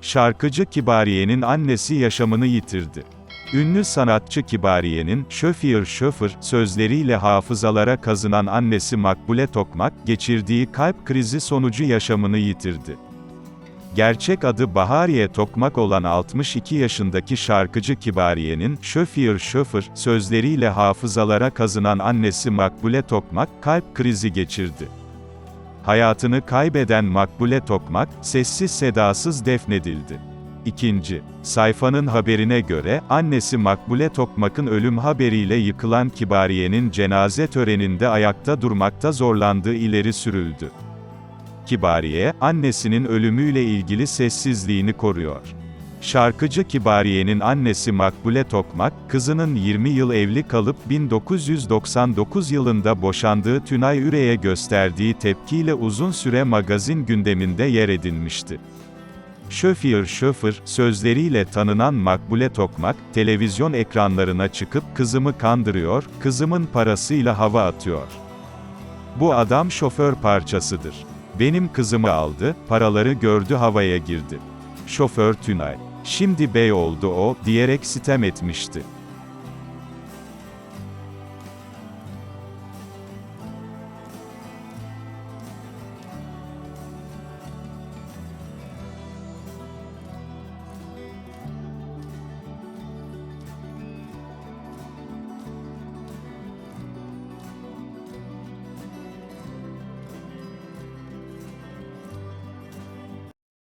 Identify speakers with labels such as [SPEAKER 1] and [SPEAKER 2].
[SPEAKER 1] Şarkıcı Kibariye'nin annesi yaşamını yitirdi. Ünlü sanatçı Kibariye'nin, şöfir şöfür, sözleriyle hafızalara kazınan annesi Makbule Tokmak, geçirdiği kalp krizi sonucu yaşamını yitirdi. Gerçek adı Bahariye Tokmak olan 62 yaşındaki şarkıcı Kibariye'nin, şöfir şöfür, sözleriyle hafızalara kazınan annesi Makbule Tokmak, kalp krizi geçirdi. Hayatını kaybeden Makbule Tokmak, sessiz sedasız defnedildi. İkinci, sayfanın haberine göre, annesi Makbule Tokmak'ın ölüm haberiyle yıkılan Kibariye'nin cenaze töreninde ayakta durmakta zorlandığı ileri sürüldü. Kibariye, annesinin ölümüyle ilgili sessizliğini koruyor. Şarkıcı Kibariye'nin annesi Makbule Tokmak, kızının 20 yıl evli kalıp 1999 yılında boşandığı Tünay Üre'ye gösterdiği tepkiyle uzun süre magazin gündeminde yer edinmişti. Şöfir şöfür, sözleriyle tanınan Makbule Tokmak, televizyon ekranlarına çıkıp kızımı kandırıyor, kızımın parasıyla hava atıyor. Bu adam şoför parçasıdır. Benim kızımı aldı, paraları gördü havaya girdi. Şoför Tünay. Şimdi bey oldu o, diyerek sitem etmişti.